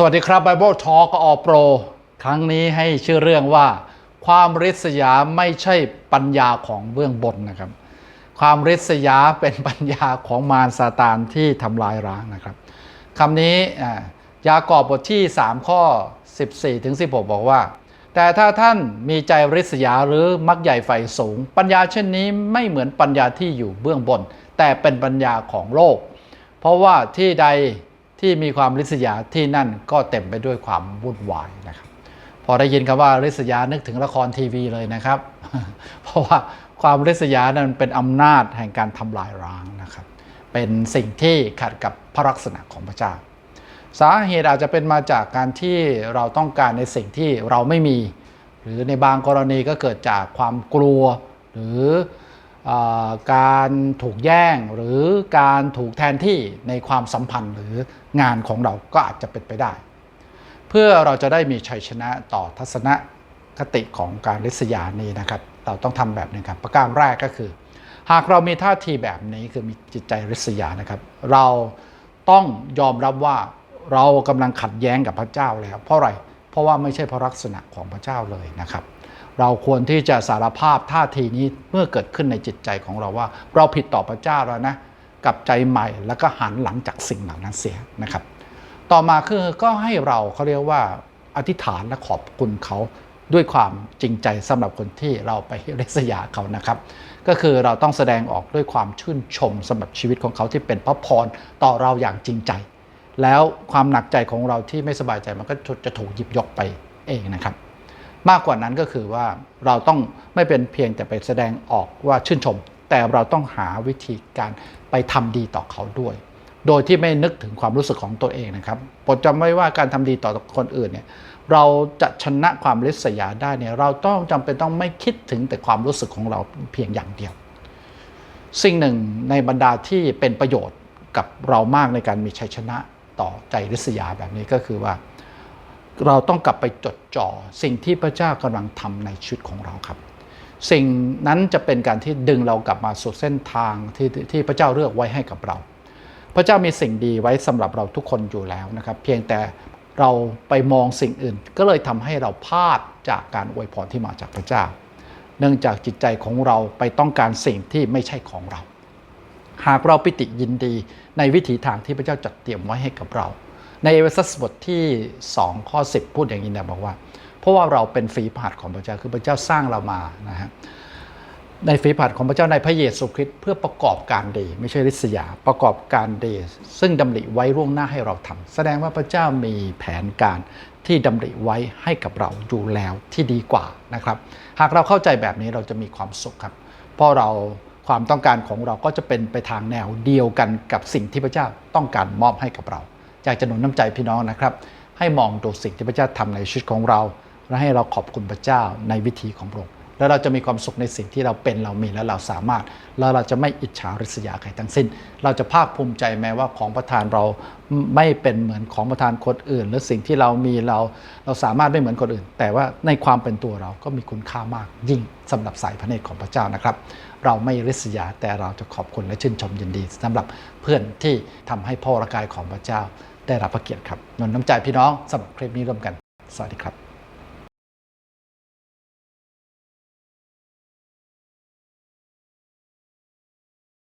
สวัสดีครับ Bible Talk ออโปร ครั้งนี้ให้ชื่อเรื่องว่า ความริษยาไม่ใช่ปัญญาของเบื้องบนนะครับ ความริษยาเป็นปัญญาของมารซาตานที่ทำลายร้างนะครับคำนี้ยากอบบทที่ 3 ข้อ 14ถึง16 บอกว่า แต่ถ้าท่านมีใจริษยาหรือมักใหญ่ไฟสูง ปัญญาเช่นนี้ไม่เหมือนปัญญาที่อยู่เบื้องบน แต่เป็นปัญญาของโลก เพราะว่าที่ใด ที่มีความริษยาที่นั่นก็เต็มไปด้วยความวุ่นวายนะครับ พอได้ยินคำว่าริษยานึกถึงละครทีวีเลยนะครับ เพราะว่าความริษยานั้นเป็นอำนาจแห่งการทำลายร้างนะครับ เป็นสิ่งที่ขัดกับพระลักษณะของพระเจ้า สาเหตุอาจจะเป็นมาจากการที่เราต้องการในสิ่งที่เราไม่มี หรือในบางกรณีก็เกิดจากความกลัวหรือเออ การถูกแย่งหรือการถูกแทนที่ในความสัมพันธ์หรืองานของเราก็อาจจะเป็นไปได้ เพื่อเราจะได้มีชัยชนะต่อทัศนคติของการริษยานี้นะครับ เราต้องทำแบบนี้ครับประการแรกก็คือ หากเรามีท่าทีแบบนี้คือมีจิตใจริษยานะครับ เราต้องยอมรับว่าเรากำลังขัดแย้งกับพระเจ้าแล้ว เพราะอะไรเพราะว่าไม่ใช่พระลักษณะของพระเจ้าเลยนะครับ เราควรที่จะสารภาพท่าทีนี้เมื่อเกิดขึ้นในจิตใจของเราว่า เราผิดต่อพระเจ้าแล้วนะกลับใจใหม่แล้วก็หันหลังจากสิ่งเหล่านั้นเสียนะครับ ต่อมาคือก็ให้เราเขาเรียกว่าอธิษฐานและขอบคุณเขาด้วยความจริงใจสำหรับคนที่เราไปริษยาเขานะครับ ก็คือเราต้องแสดงออกด้วยความชื่นชมสำหรับชีวิตของเขาที่เป็นพระพรต่อเราอย่างจริงใจ แล้วความหนักใจของเราที่ไม่สบายใจมันก็จะถูกหยิบยกไปเองนะครับ มากกว่านั้นก็คือว่าเราต้องไม่เป็นเพียงแต่ไปแสดงออกว่าชื่นชม แต่เราต้องหาวิธีการไปทำดีต่อเขาด้วย โดยที่ไม่นึกถึงความรู้สึกของตัวเองนะครับโปรดจำไว้ว่าการทำดีต่อคนอื่นเนี่ยเราจะชนะความริษยาได้เนี่ยเราต้องจำเป็นต้องไม่คิดถึงแต่ความรู้สึกของเราเพียงอย่างเดียว สิ่งหนึ่งในบรรดาที่เป็นประโยชน์กับเรามากในการมีชัยชนะต่อใจริษยาแบบนี้ก็คือว่า เราต้องกลับไปจดจ่อสิ่งที่พระเจ้ากำลังทำในชีวิตของเราครับ สิ่งนั้นจะเป็นการที่ดึงเรากลับมาสู่เส้นทางที่ที่พระเจ้าเลือกไว้ให้กับเรา พระเจ้ามีสิ่งดีไว้สำหรับเราทุกคนอยู่แล้วนะครับ เพียงแต่เราไปมองสิ่งอื่น ก็เลยทำให้เราพลาดจากการอวยพรที่มาจากพระเจ้า เนื่องจากจิตใจของเราไปต้องการสิ่งที่ไม่ใช่ของเรา หากเราปิติยินดีในวิถีทางที่พระเจ้าจัดเตรียมไว้ให้กับเรา ในเอเวซัสบทที่ 2 ข้อ 10 พูดอย่างนี้นะบอกว่า เพราะว่าเราเป็นฝีผาดของพระเจ้าคือพระเจ้าสร้างเรามานะฮะในฝีผาดของพระเจ้าในพระเยซูคริสต์เพื่อประกอบการดี ไม่ใช่ริษยาประกอบการดี ซึ่งดำริไว้ล่วงหน้าให้เราทำแสดงว่าพระเจ้ามีแผนการที่ดำริไว้ให้กับเราอยู่แล้วที่ดีกว่านะครับ หากเราเข้าใจแบบนี้เราจะมีความสุขครับ เพราะเราความต้องการของเราก็จะเป็นไปทางแนวเดียวกันกับสิ่งที่พระเจ้าต้องการมอบให้กับเรา อยากจะหนุนน้ำใจพี่น้องนะครับ ให้มองดูสิ่งที่พระเจ้าทำในชีวิตของเรา และให้เราขอบคุณพระเจ้าในวิธีของพระองค์ แล้วเราจะมีความสุขในสิ่งที่เราเป็นเรามีและเราสามารถ แล้วเราจะไม่อิจฉาริษยาใครทั้งสิ้น เราจะภาคภูมิใจแม้ว่าของประทานเราไม่เป็นเหมือนของประทานคนอื่น หรือสิ่งที่เรามีเราเราสามารถไม่เหมือนคนอื่น แต่ว่าในความเป็นตัวเราก็มีคุณค่ามากยิ่งสำหรับสายพระเนตรของพระเจ้านะครับ เราไม่ริษยาแต่เราจะขอบคุณและชื่นชมยินดีสำหรับเพื่อนที่ทำให้พ่อระกายของพระเจ้า ได้รับพระเกียรติครับนนน้ำใจพี่น้องสำหรับคลิปนี้ร่วมกัน สวัสดีครับ